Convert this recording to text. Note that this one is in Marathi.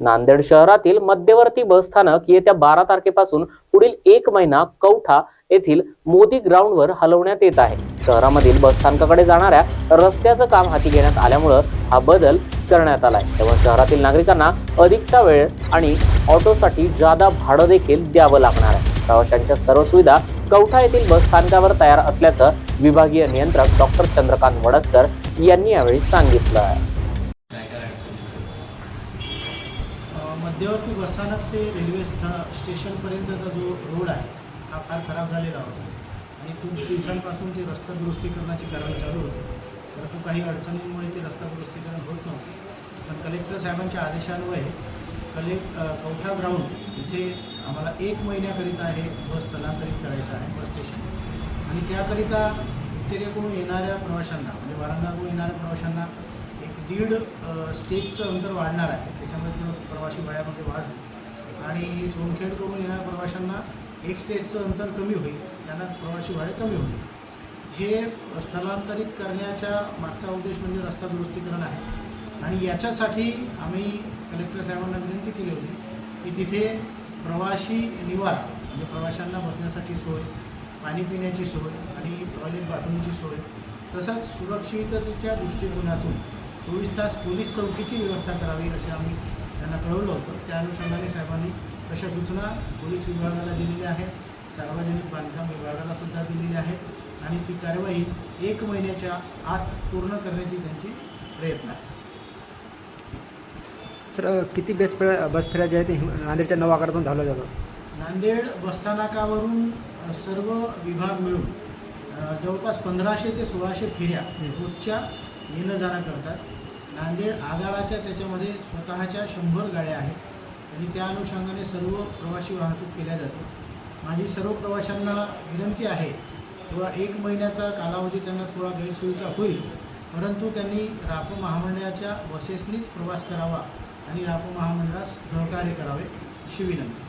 नांदेड शहरातील मध्यवर्ती बस स्थानक येत्या बारा तारखेपासून पुढील एक महिना कौठा येथील मोदी ग्राउंडवर हलवण्यात येत आहे. शहरामधील बस स्थानकाकडे जाणाऱ्या रस्त्याचं काम हाती घेण्यात आल्यामुळं हा बदल करण्यात आलाय. तेव्हा शहरातील नागरिकांना अधिकचा वेळ आणि ऑटोसाठी जादा भाडं देखील द्यावं लागणार आहे. प्रवाशांच्या सर्व सुविधा कवठा येथील बस स्थानकावर तयार असल्याचं विभागीय नियंत्रक डॉक्टर चंद्रकांत वडसकर यांनी यावेळी सांगितलं आहे. मध्यवर्ती वसानक ते रेल्वे स्था स्टेशनपर्यंतचा जो रोड आहे हा फार खराब झालेला होता. आणि खूप दिवसांपासून ते रस्ता दुरुस्तीकरणाची कारवाई चालू होती. परंतु काही अडचणींमुळे ते रस्ता दुरुस्तीकरण होत नव्हते. पण कलेक्टर साहेबांच्या आदेशान्वये कले कवठा ग्राउंड इथे आम्हाला एक महिन्याकरिता हे बस स्थलांतरित करायचं आहे बस स्टेशन आणि त्याकरिता उत्तरेकडून येणाऱ्या प्रवाशांना म्हणजे वारंगाकडून येणाऱ्या प्रवाशांना एक दीड स्टेजचं अंतर वाढणार आहे. त्याच्यामुळे थोडं प्रवासी वयामध्ये वाढ होईल. आणि सोनखेडकडून येणाऱ्या प्रवाशांना एक स्टेजचं अंतर कमी होईल. त्यांना प्रवासी भाडे कमी होईल. हे स्थलांतरित करण्याच्या मागचा उद्देश म्हणजे रस्ता दुरुस्तीकरण आहे. आणि याच्यासाठी आम्ही कलेक्टर साहेबांना विनंती केली होती की तिथे प्रवासी निवारा म्हणजे प्रवाशांना बसण्यासाठी सोय पाणी पिण्याची सोय आणि टॉयलेट बाथरूमची सोय तसंच सुरक्षिततेच्या दृष्टिकोनातून चोवीस तास पोलीस चौकीची व्यवस्था करावी असे आम्ही त्यांना कळवलं होतं. त्या अनुषंगाने साहेबांनी तशा सूचना पोलीस विभागाला दिलेल्या आहेत. सार्वजनिक बांधकाम विभागाला सुद्धा दिलेल्या आहेत. आणि ती कार्यवाही एक महिन्याच्या आत पूर्ण करण्याची त्यांची प्रयत्न आहे. सर किती बस बस फेऱ्या ज्या आहेत नांदेडच्या नऊ आकारातून धावल्या जातात नांदेड बसस्थानकावरून सर्व विभाग मिळून जवळपास पंधराशे ते सोळाशे फेऱ्या रोजच्या येणं जाणं करतात. नांदेड आगाराच्या त्याच्यामध्ये स्वतःच्या शंभर गाड्या आहेत. आणि त्या अनुषंगाने सर्व प्रवासी वाहतूक केल्या जाते. माझी सर्व प्रवाशांना विनंती आहे थोडा एक महिन्याचा कालावधी त्यांना थोडा गैरसोयीचा होईल परंतु त्यांनी रापो महामंडळाच्या बसेसनीच प्रवास करावा आणि रापो महामंडळास सहकार्य करावे अशी विनंती.